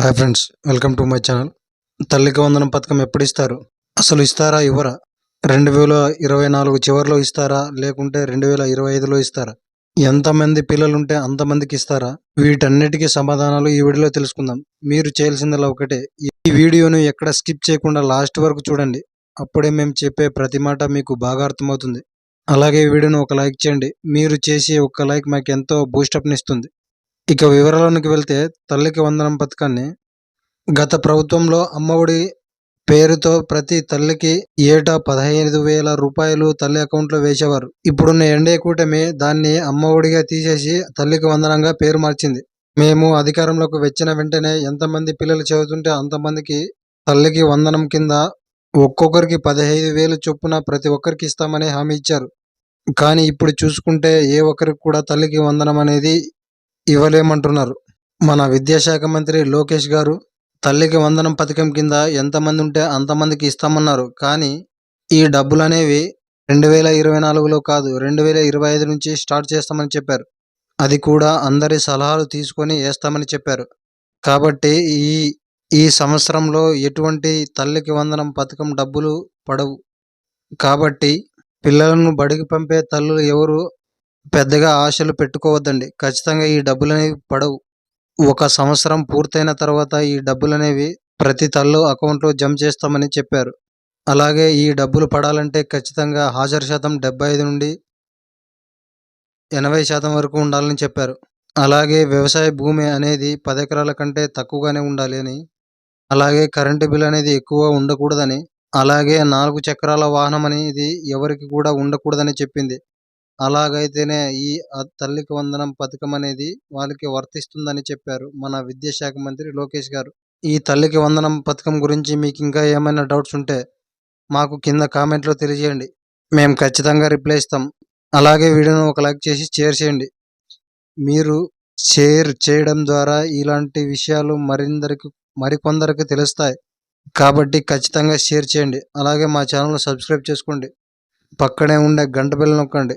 Hi friends welcome to my channel తల్లికి వందనం పథకం ఎప్పుడు ఇస్తారు అసలు ఇస్తారా ఇవ్వరా? రెండు వేల ఇరవై నాలుగు చివరిలో ఇస్తారా? లేకుంటే రెండు వేల ఇరవై ఐదులో ఇస్తారా? ఎంతమంది పిల్లలుంటే అంతమందికి ఇస్తారా? వీటన్నిటికీ సమాధానాలు ఈ వీడియోలో తెలుసుకుందాం. మీరు చేయాల్సిందల్లా ఒకటే. ఈ వీడియోను ఎక్కడ స్కిప్ చేయకుండా లాస్ట్ వరకు చూడండి. అప్పుడే మేము చెప్పే ప్రతి మాట మీకు బాగా అర్థమవుతుంది. అలాగే ఈ వీడియోను ఒక లైక్ చేయండి. మీరు చేసే ఒక్క లైక్ మాకు ఎంతో బూస్టప్నిస్తుంది ఇక వివరాలకు వెళ్తే తల్లికి వందనం పథకాన్ని గత ప్రభుత్వంలో అమ్మఒడి పేరుతో ప్రతి తల్లికి ఏటా పదహైదు వేల రూపాయలు తల్లి అకౌంట్లో వేసేవారు. ఇప్పుడున్న ఎన్డీఏ కూటమి దాన్ని అమ్మఒడిగా తీసేసి తల్లికి వందనంగా పేరు మార్చింది. మేము అధికారంలోకి వచ్చిన వెంటనే ఎంతమంది పిల్లలు చదువుతుంటే అంతమందికి తల్లికి వందనం కింద ఒక్కొక్కరికి పదహైదు వేలు చొప్పున ప్రతి ఒక్కరికి ఇస్తామని హామీ ఇచ్చారు. కానీ ఇప్పుడు చూసుకుంటే ఏ ఒక్కరికి కూడా తల్లికి వందనం అనేది ఇవ్వలేమంటున్నారు. మన విద్యాశాఖ మంత్రి లోకేష్ గారు తల్లికి వందనం పథకం కింద ఎంతమంది ఉంటే అంతమందికి ఇస్తామన్నారు. కానీ ఈ డబ్బులు అనేవి రెండు వేల ఇరవై నాలుగులో కాదు రెండు వేల ఇరవై ఐదు నుంచి స్టార్ట్ చేస్తామని చెప్పారు. అది కూడా అందరి సలహాలు తీసుకొని వేస్తామని చెప్పారు. కాబట్టి ఈ ఈ సంవత్సరంలో ఎటువంటి తల్లికి వందనం పథకం డబ్బులు పడవు. కాబట్టి పిల్లలను బడికి పంపే తల్లులు ఎవరు పెద్దగా ఆశలు పెట్టుకోవద్దండి. ఖచ్చితంగా ఈ డబ్బులు అనేవి పడవు. ఒక సంవత్సరం పూర్తయిన తర్వాత ఈ డబ్బులు అనేవి ప్రతి తల్లు అకౌంట్లో జమ చేస్తామని చెప్పారు. అలాగే ఈ డబ్బులు పడాలంటే ఖచ్చితంగా హాజరు శాతం డెబ్బై ఐదు నుండి ఎనభై శాతం వరకు ఉండాలని చెప్పారు. అలాగే వ్యవసాయ భూమి అనేది పది ఎకరాల కంటే తక్కువగానే ఉండాలి అని అలాగే కరెంటు బిల్ అనేది ఎక్కువ ఉండకూడదని అలాగే నాలుగు చక్రాల వాహనం అనేది ఎవరికి కూడా ఉండకూడదని చెప్పింది. అలాగైతేనే ఈ తల్లికి వందనం పథకం అనేది వాళ్ళకి వర్తిస్తుందని చెప్పారు మన విద్యాశాఖ మంత్రి లోకేష్ గారు. ఈ తల్లికి వందనం పథకం గురించి మీకు ఇంకా ఏమైనా డౌట్స్ ఉంటే మాకు కింద కామెంట్లో తెలియజేయండి. మేము ఖచ్చితంగా రిప్లై ఇస్తాం. అలాగే వీడియోను ఒక లైక్ చేసి షేర్ చేయండి. మీరు షేర్ చేయడం ద్వారా ఇలాంటి విషయాలు మరిందరికి మరికొందరికి తెలుస్తాయి. కాబట్టి ఖచ్చితంగా షేర్ చేయండి. అలాగే మా ఛానల్ సబ్స్క్రైబ్ చేసుకోండి. పక్కనే ఉండే గంట బిల్ నొక్కండి.